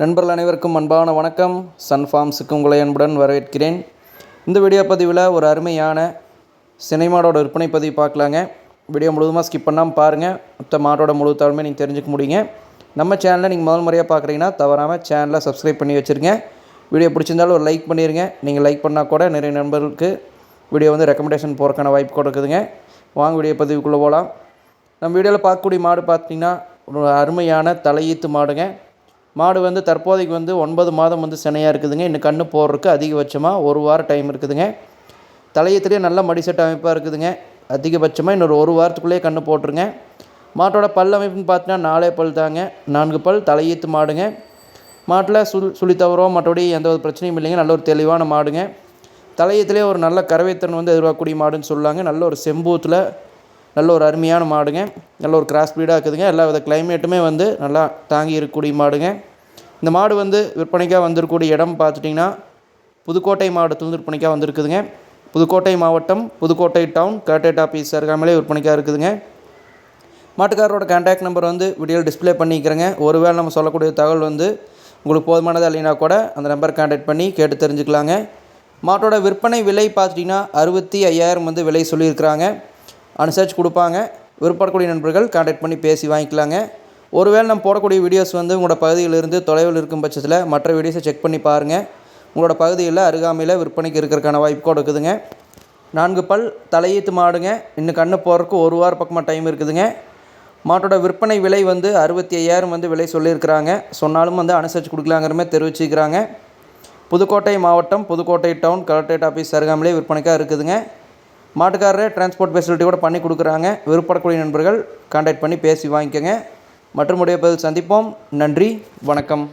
நண்பர்கள் அனைவருக்கும் அன்பான வணக்கம். சன் ஃபார்ம்ஸுக்கு உங்களை அன்புடன் வரவேற்கிறேன். இந்த வீடியோ பதிவில் ஒரு அருமையான சினிமாடோட விற்பனை பதிவு பார்க்கலாங்க. வீடியோ முழுவதுமாக ஸ்கிப் பண்ணாமல் பாருங்கள் மொத்த மாடோட முழு தகவலுமே நீங்கள் தெரிஞ்சுக்க முடியுங்க. நம்ம சேனலை நீங்கள் முதல் முறையாக பார்க்குறீங்கன்னா தவறாமல் சேனலை சப்ஸ்கிரைப் பண்ணி வச்சுருங்க. வீடியோ பிடிச்சிருந்தாலும் ஒரு லைக் பண்ணிடுங்க நீங்கள் லைக் பண்ணால் கூட நிறைய நண்பர்களுக்கு வீடியோ வந்து ரெக்கமெண்டேஷன் போகிறக்கான வாய்ப்பு கொடுக்குதுங்க வாங்க வீடியோ பதிவுக்குள்ளே போகலாம் நம்ம வீடியோவில் பார்க்கக்கூடிய மாடு பார்த்தீங்கன்னா ஒரு அருமையான தலையீத்து மாடுங்க. மாடு வந்து தற்போதைக்கு வந்து ஒன்பது மாதம் வந்து சினையாக இருக்குதுங்க. இன்னும் கன்று போடுறதுக்கு அதிகபட்சமாக ஒரு வாரம் டைம் இருக்குதுங்க. தலையத்துலேயே நல்ல மடிசெட் அமைப்பாக இருக்குதுங்க. அதிகபட்சமாக இன்னொரு ஒரு வாரத்துக்குள்ளேயே கன்று போட்டுருங்க. மாட்டோட பல் அமைப்புன்னு பார்த்தீங்கன்னா நாலே பல் தாங்க. நான்கு பல் தலையீத்து மாடுங்க. மாட்டில் சுள் சுழி தவறோ மற்றபடி எந்த ஒரு பிரச்சனையும் இல்லைங்க. நல்ல ஒரு தெளிவான மாடுங்க. தலையத்திலே ஒரு நல்ல கறவைத்திறன் வந்து எதிர்பார்க்கக்கூடிய மாடுன்னு சொல்லாங்க. நல்ல ஒரு செம்பூத்தில் நல்ல ஒரு அருமையான மாடுங்க. நல்ல ஒரு கிராஸ் ப்ரீடாக இருக்குதுங்க. எல்லா வித கிளைமேட்டுமே வந்து நல்லா தாங்கி இருக்கக்கூடிய மாடுங்க. இந்த மாடு வந்து விற்பனைக்காக வந்திருக்கக்கூடிய இடம் பார்த்துட்டிங்கன்னா புதுக்கோட்டை மாவட்டத்தில் விற்பனைக்காக வந்திருக்குதுங்க. புதுக்கோட்டை மாவட்டம் புதுக்கோட்டை டவுன் கேட்டேட் ஆஃபீஸ் அருகாமலே விற்பனைக்காக இருக்குதுங்க. மாட்டுக்காரரோட கான்டாக்ட் நம்பர் வந்து வீடியோவில் டிஸ்ப்ளே பண்ணிக்கிறேங்க. ஒருவேளை நம்ம சொல்லக்கூடிய தகவல் வந்து உங்களுக்கு போதுமானதாக இல்லைனா கூட அந்த நம்பர் கான்டாக்ட் பண்ணி கேட்டு தெரிஞ்சுக்கலாங்க. மாட்டோட விற்பனை விலை பார்த்துட்டிங்கன்னா அறுபத்தி ஐயாயிரம் வந்து விலை சொல்லியிருக்கிறாங்க. அனுசரித்து கொடுப்பாங்க. விருப்பப்படக்கூடிய நண்பர்கள் கான்டாக்ட் பண்ணி பேசி வாங்கிக்கலாங்க. ஒருவேளை நம்ம போடக்கூடிய வீடியோஸ் வந்து உங்களோட பகுதியிலிருந்து தொலைவில் இருக்கும் பட்சத்தில் மற்ற வீடியோஸை செக் பண்ணி பாருங்கள் உங்களோட பகுதியில் அருகாமையில் விற்பனைக்கு இருக்கிறதுக்கான வாய்ப்பு கூட இருக்குதுங்க. நான்கு பல் தலையீத்து மாடுங்க. இன்னும் கண்ணு போகிறதுக்கு ஒரு வார பக்கமாக டைம் இருக்குதுங்க. மாட்டோட விற்பனை விலை வந்து அறுபத்தி ஐயாயிரம் வந்து விலை சொல்லியிருக்கிறாங்க. சொன்னாலும் வந்து அனுசரித்து கொடுக்கலாங்கிறமே தெரிவிச்சுக்கிறாங்க. புதுக்கோட்டை மாவட்டம் புதுக்கோட்டை டவுன் கலெக்டரேட் ஆஃபீஸ் அருகாமலே விற்பனைக்காக இருக்குதுங்க. மாட்டுக்காரரே டிரான்ஸ்போர்ட் ஃபெசிலிட்டி கூட பண்ணி கொடுக்குறாங்க. விருப்பப்படக்கூடிய நண்பர்கள் கான்டாக்ட் பண்ணி பேசி வாங்கிக்கோங்க. மற்றும் உடைய பதில் சந்திப்போம். நன்றி. வணக்கம்.